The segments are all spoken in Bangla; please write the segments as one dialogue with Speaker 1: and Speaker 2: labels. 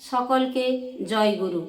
Speaker 1: সকলকে জয় গুরু।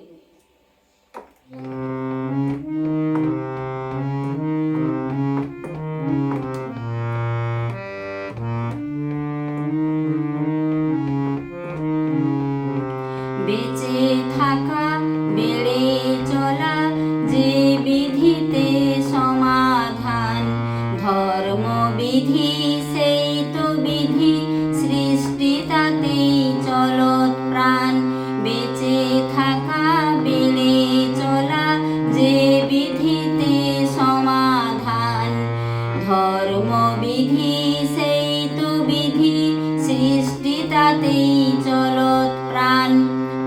Speaker 1: চলত প্রাণ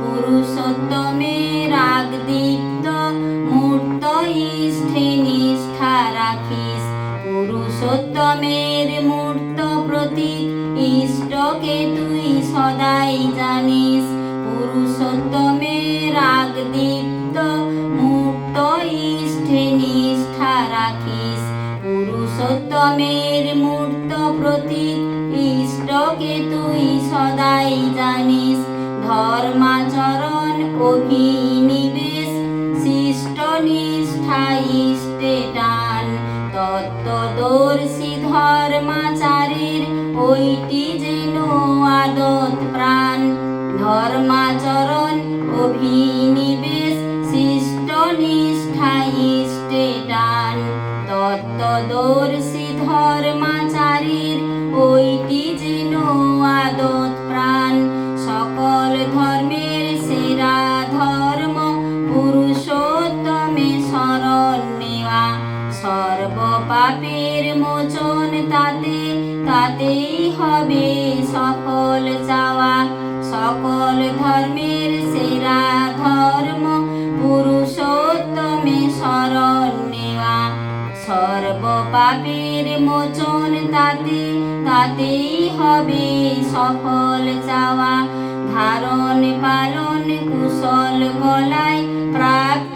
Speaker 1: পুরুষোত্তমের রাগ দীপ্ত মূর্ত ইষ্ঠে নিষ্ঠা রাখিস। পুরুষোত্তমের মূর্ত প্রতীক, ইষ্টকে তুই সদাই জানিস। পুরুষোত্তমের রাগ দীপ্ত মূর্ত ইষ্ঠে নিষ্ঠা রাখিস। পুরুষোত্তমের মূর্ত প্রতীক সদাই জানিস, ধর্মাচরণ অভিনিবেশ শিষ্ট নিষ্ঠা ইষ্টে টান। তত্ত্বদর্শী ধর্মাচারীর ওইটি যেন আদত প্রাণ। ধর্মাচরণ অভিনিবেশ শিষ্ট নিষ্ঠা ইষ্টে টান। তত্ত্বদর্শী ধর্মাচারীর ওইটি যেন আদত তাতে, তাতেই হবে সফল চাওয়া। সকল ধর্মের সেরা ধর্ম পুরুষোত্তমে শরণ নেওয়া। সর্ব পাপের মোচন তাতে, তাতেই হবে সফল চাওয়া। ধারণ পালন কুশল গলায় প্রাপ্তি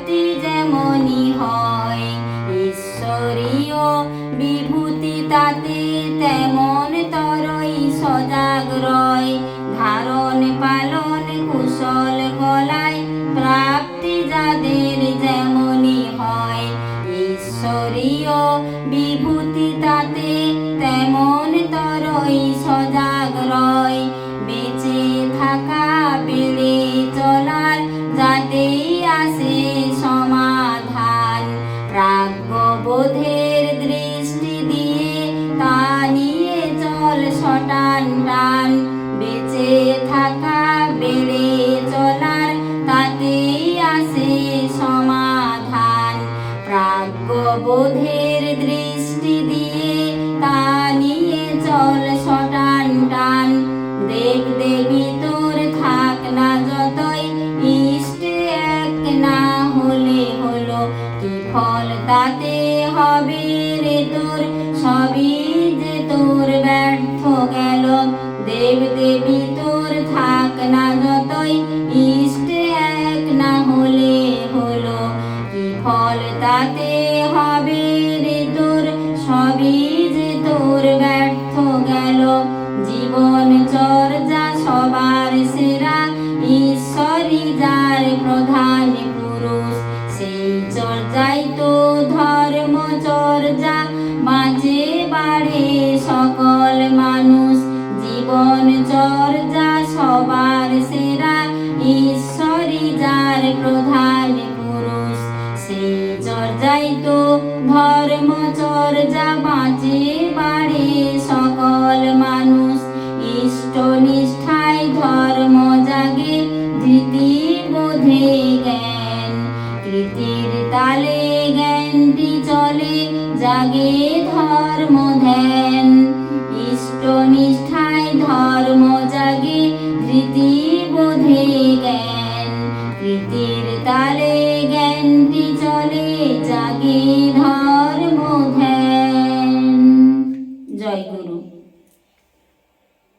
Speaker 1: ঈশ্বরীয় বিভূতি তাতে তেমন তরই সজাগ রয় ধারণ পালন কুশল গলায় প্রাপ্তি যাদের যেমনই হয়। ঈশ্বরীয় বিভূতি তাতে তেমন তরই সজাগ রয় বেঁচে থাকা, বেড়ে চলার যাতেই আসে শটান টান বেঁচে থাকা, বেড়ে চলার তাতেই আসে সমাধান। প্রাজ্ঞবোধের দৃষ্টি দিয়ে তা নিয়ে চল শটান টান দেব দেবী তোর থাক না যতই, ইষ্ট না হলে হলো ফল তাতে হবে রে তোর? সবই যে তোর গেল দেব দেবী তোর থাক না যতই, ইষ্ট এক না হলে হলো কি ফল তাতে হবে রে তোর? সবই যে তোর ব্যর্থ গেল, জীবন চর্যা সবার সেরা, ঈশ্বরই যার প্রধান পুরুষ, সেই চর্যাই তো জীবন চর্যা সবার সেরা ঈশ্বরই যার প্রধান পুরুষ সেই চর্যাই তো ধর্ম চর্যা বাঁচে বাড়ে সকল মানুষ। ইষ্ট নিষ্ঠায় ধর্ম জাগে, ধৃতি বোধে জ্ঞান। কৃতির তালে জ্ঞানটি চলে, জাগে ধর্ম ধ্যান। and